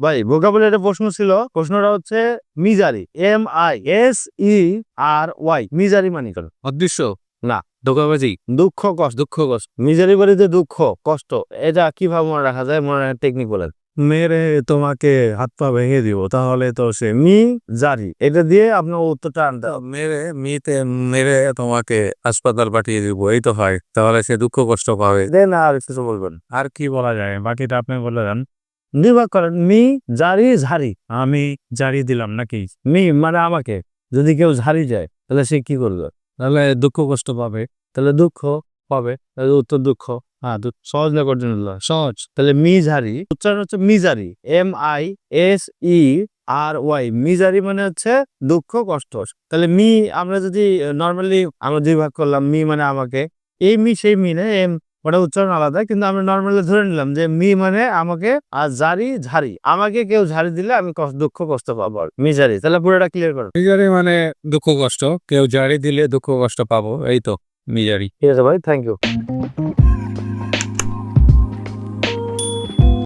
ভাই ভোকাবুলারি প্রশ্ন ছিল প্রশ্নটা হচ্ছে misery M I S E R Y misery মানে কেন অদৃশ্য? না। ধোকাবাজি? দুঃখ কষ্ট। দুঃখ কষ্ট। মিজারি বাড়িতে দুঃখ কষ্ট এটা কীভাবে মনে রাখা যায়? মনে রাখার টেকনিক বলেন। মেরে তোমাকে হাত পা ভেঙে দিব তাহলে তো সে মি জারি এটা দিয়ে আপনার উত্তরটা আনতে। মেরে মিতে মেরে তোমাকে হাসপাতাল পাঠিয়ে দিব এই তো হয় তাহলে সে দুঃখ কষ্ট পাবে। দেন আর কিছু বলবেন। আর কি বলা যায়? বাকিটা আপনি বলে দেন। করেন মি জারি ঝারি। আমি জারি দিলাম নাকি? মি মানে আমাকে। যদি কেউ ঝারি যায়, তাহলে সে কি করবে? তাহলে দুঃখ কষ্ট পাবে। তাহলে দুঃখ পাবে। উত্তর দুঃখ। হ্যাঁ সহজ না হলো? সহজ। তাহলে মিজারি উচ্চারণ হচ্ছে misery M I S E R Y. Misery মানে হচ্ছে দুঃখ, কষ্ট। তাহলে মি, আমরা যদি নর্মালি আমরা দুই করলাম। মি মানে আমাকে। এই মি, সেই মি না, এম ওটা উচ্চারণ আলাদা কিন্তু আমি নর্মালি ধরে নিলাম যে মি মানে আমাকে আর জারি ঝারি আমাকে কেউ ঝাড়ি দিলে আমি দুঃখ কষ্ট পাবো আর মিজারি তাহলে পুরোটা ক্লিয়ার করো। মিজারি মানে দুঃখ কষ্ট। কেউ জারি দিলে দুঃখ কষ্ট পাবো। এই তো মিজারি ঠিক আছে ভাই থ্যাংক ইউ